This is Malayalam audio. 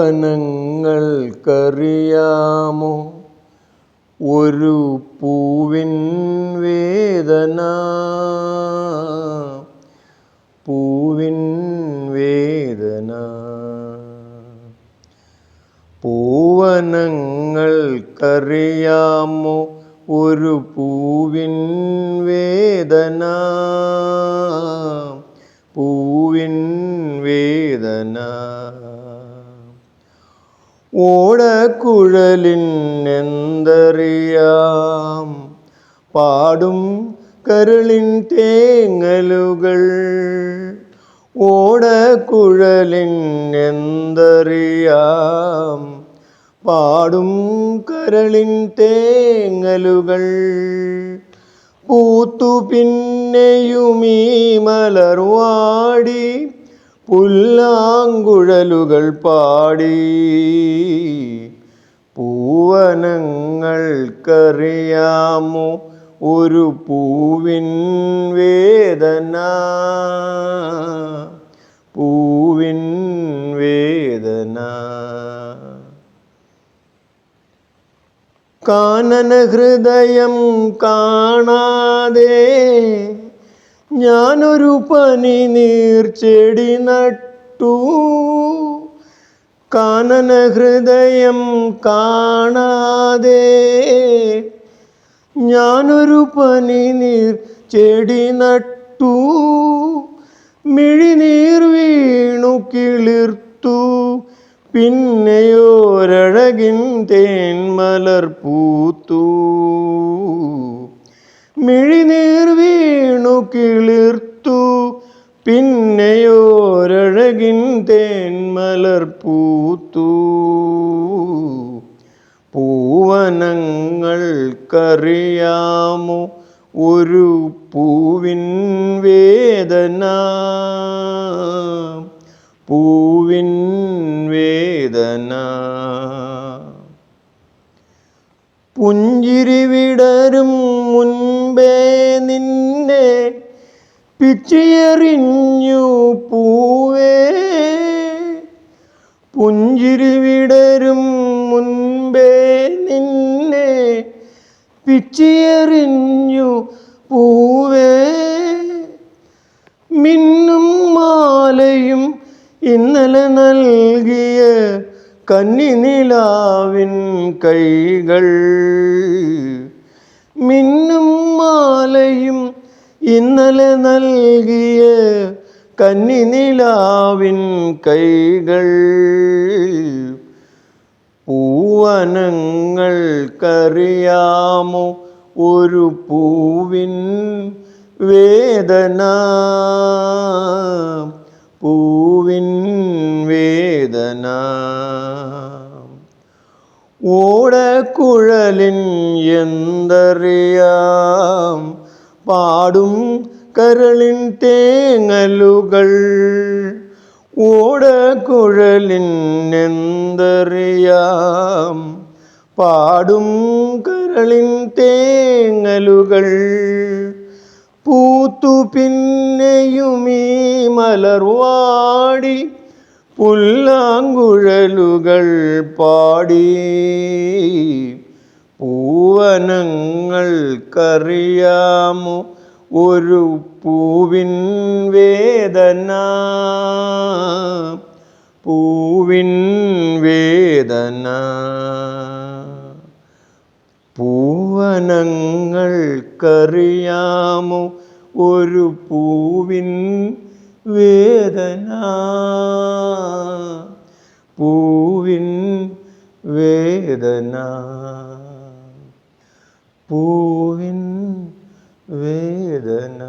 പൂവനങ്ങൾക്കറിയാമോ ഒരു പൂവിൻ വേദന. പൂവിൻ വേദന. പൂവനങ്ങൾക്കറിയാമോ ഒരു പൂവിൻ വേദന. പൂവിൻ വേദന. ഓടക്കുഴലിനെന്തറിയാം പാടും കരളിൻ തേങ്ങലുകൾ. ഓടക്കുഴലിനെന്തറിയാം പാടും കരളിൻ തേങ്ങലുകൾ. പൂത്തു പിന്നെയുമീ മലർവാടി പുല്ലാങ്കുഴലുകൾ പാടി പൂവനങ്ങൾക്കറിയാമോ ഒരു പൂവിൻ വേദന? പൂവിൻ വേദന. കാനന ഹൃദയം കാണാതെ ഞാനൊരു പനി നീർച്ചെടി നട്ടു. കാനന ഹൃദയം കാണാതെ. ഞാനൊരു പനി നീർ ചെടി നട്ടു. മിഴിനീർ വീണു കിളിർത്തു. പിന്നെയോരഴകിൻ തേൻമലർ പൂത്തു. മിഴിനീർ വീണു കിളിർത്തു. പിന്നെയോരഴകിൻ തേന്മലർ പൂത്തു. പൂവനങ്ങൾ പൂവനങ്ങൾക്കറിയാമോ ഒരു പൂവിൻ വേദന. പൂവിൻ വേദന. പുഞ്ചിരി വിടരും പിച്ചിയെറിഞ്ഞു പൂവേ. പുഞ്ചിരി വിടരും മുൻപേ നിന്നെ പിച്ചിയെറിഞ്ഞു പൂവേ. മിന്നും മാലയും ഇന്നലെ നൽകിയ കന്നിനിലാവിൻ കൈകൾ. മിന്നും മാലയും ഇന്നലെ നൽകിയ കന്നിനിലാവിൻ കൈകൾ പൂവനങ്ങൾ പൂവനങ്ങൾക്കറിയാമോ ഒരു പൂവിൻ വേദന? പൂവിൻ വേദന. ഓടക്കുഴലിൻ എന്തറിയാം? പാടും കരളിൻ തേങ്ങലുകൾ. ഓടക്കുഴലിൻ എന്തറിയാം? പാടും കരളിൻ തേങ്ങലുകൾ. പൂത്തു പിന്നെയുമീ മലർവാടി പുല്ലാങ്കുഴലുകൾ പാടി. പൂവനങ്ങൾക്കറിയാമോ? ഒരു പൂവിൻ വേദന. പൂവിൻ വേദന. പൂവനങ്ങൾ പൂവനങ്ങൾക്കറിയാമോ? ഒരു പൂവിൻ വേദന. പൂവിൻ വേദന. പൂവിൻ വേദന.